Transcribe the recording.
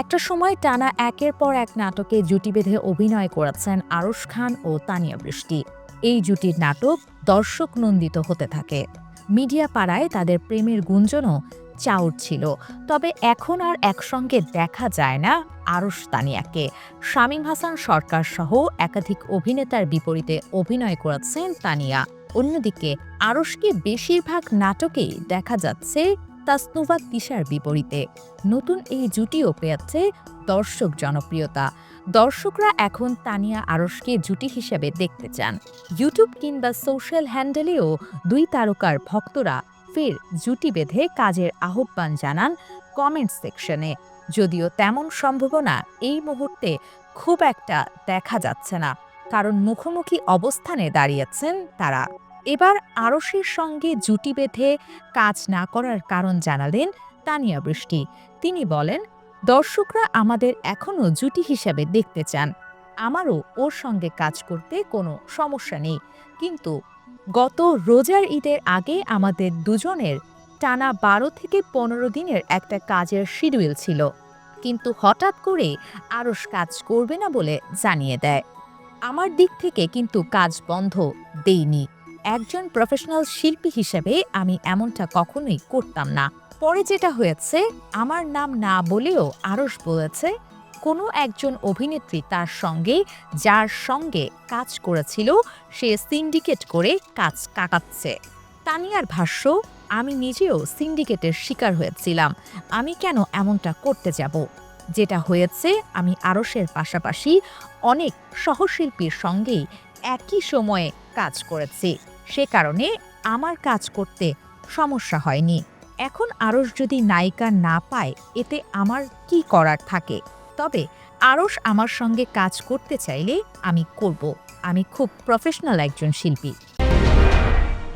একটা সময় টানা একের পর এক নাটকে জুটি বেঁধে অভিনয় করেছেন আরশ খান ও তানিয়া বৃষ্টি। এই জুটির নাটক দর্শক নন্দিত হতে থাকে। মিডিয়া পাড়ায় তাদের প্রেমের গুঞ্জনও চাউর ছিল। তবে এখন আর একসঙ্গে দেখা যায় না আরশ তানিয়াকে। শামীম হাসান সরকার সহ একাধিক অভিনেতার বিপরীতে অভিনয় করেছেন তানিয়া। অন্যদিকে আরশকে বেশিরভাগ নাটকেই দেখা যাচ্ছে তাসনুভা তিশার বিপরীতে। নতুন এই জুটিও পেয়েছে দর্শক জনপ্রিয়তা। দর্শকরা এখন তানিয়া আরশকে জুটি হিসেবে দেখতে চান। ইউটিউব কিংবা সোশ্যাল হ্যান্ডেলেও দুই তারকার ভক্তরা ফের জুটি বেঁধে কাজের আহ্বান জানান কমেন্ট সেকশনে। যদিও তেমন সম্ভাবনা এই মুহূর্তে খুব একটা দেখা যাচ্ছে না, কারণ মুখোমুখি অবস্থানে দাঁড়িয়েছেন তারা। এবার আরশের সঙ্গে জুটি বেঁধে কাজ না করার কারণ জানালেন তানিয়া বৃষ্টি। তিনি বলেন, দর্শকরা আমাদের এখনও জুটি হিসাবে দেখতে চান। আমারও ওর সঙ্গে কাজ করতে কোনো সমস্যা নেই। কিন্তু গত রোজার ঈদের আগে আমাদের দুজনের টানা বারো থেকে পনেরো দিনের একটা কাজের শিডিউল ছিল। কিন্তু হঠাৎ করে আরস কাজ করবে না বলে জানিয়ে দেয়। আমার দিক থেকে কিন্তু কাজ বন্ধ দেইনি। একজন প্রফেশনাল শিল্পী হিসেবে আমি এমনটা কখনোই করতাম না। পরে যেটা হয়েছে, আমার নাম না বলেও আরস বলেছে, কোনো একজন অভিনেত্রী তার সঙ্গে, যার সঙ্গে কাজ করেছিল, সে সিন্ডিকেট করে কাজ কাটাচ্ছে। তানিয়ার ভাষ্য, আমি নিজেও সিন্ডিকেটের শিকার হয়েছিলাম। আমি কেন এমনটা করতে যাব? যেটা হয়েছে, আমি আরসের পাশাপাশি অনেক সহশিল্পীর সঙ্গেই একই সময়ে কাজ করেছি। সে কারণে আমার কাজ করতে সমস্যা হয়নি। এখন আরস যদি নায়িকা না পায়, এতে আমার কি করার থাকে? তবে আরস আমার সঙ্গে কাজ করতে চাইলে আমি করব। আমি খুব প্রফেশনাল একজন শিল্পী।